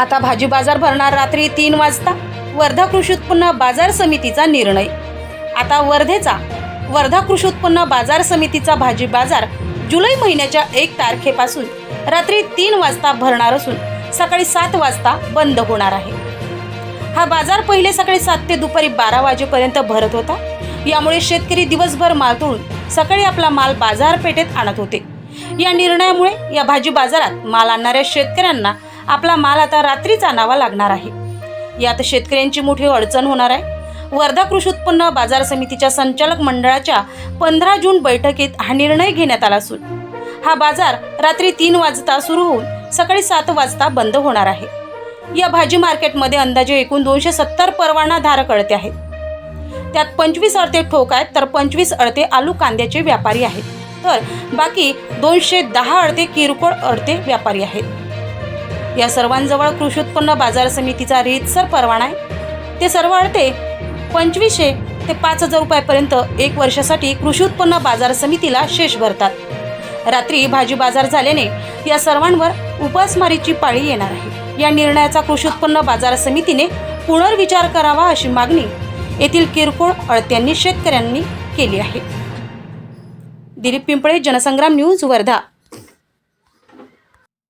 आता भाजी बाजार भरणार रात्री तीन वाजता. वर्धा कृषी उत्पन्न बाजार समितीचा निर्णय. आता वर्धेचा वर्धा कृषी उत्पन्न बाजार समितीचा भाजी बाजार जुलै महिन्याच्या एक तारखेपासून रात्री तीन वाजता भरणार असून सकाळी सात वाजता बंद होणार आहे. हा बाजार पहिले सकाळी सात ते दुपारी बारा वाजेपर्यंत भरत होता. यामुळे शेतकरी दिवसभर माल तोडून सकाळी आपला माल बाजारपेठेत आणत होते. या निर्णयामुळे या भाजी बाजारात माल आणणाऱ्या शेतकऱ्यांना आपला माल आता रात्रीच आणावा लागणार आहे. यात शेतकऱ्यांची मोठी अडचण होणार आहे. वर्धा कृषी उत्पन्न बाजार समितीच्या संचालक मंडळाच्या पंधरा जून बैठकीत हा निर्णय घेण्यात आला असून हा बाजार रात्री तीन वाजता सुरू होऊन सकाळी सात वाजता बंद होणार आहे. या भाजी मार्केटमध्ये अंदाजे एकूण दोनशे सत्तर परवाना धारक अडते आहेत. त्यात पंचवीस अडते ठोक आहेत तर पंचवीस अडते आलू कांद्याचे व्यापारी आहेत. तर बाकी दोनशे दहा अडते किरकोळ अडते व्यापारी आहेत. या सर्वांजवळ कृषी उत्पन्न बाजार समितीचा रीतसर परवाना आहे. ते सर्व अळते पंचवीसशे ते पाच हजार रुपयापर्यंत एक वर्षासाठी कृषी उत्पन्न बाजार समितीला शेष भरतात. रात्री भाजी बाजार झाल्याने या सर्वांवर उपासमारीची पाळी येणार आहे. या निर्णयाचा कृषी उत्पन्न बाजार समितीने पुनर्विचार करावा अशी मागणी येथील किरकोळ अळत्यांनी शेतकऱ्यांनी केली आहे. दिलीप पिंपळे जनसंग्राम न्यूज वर्धा.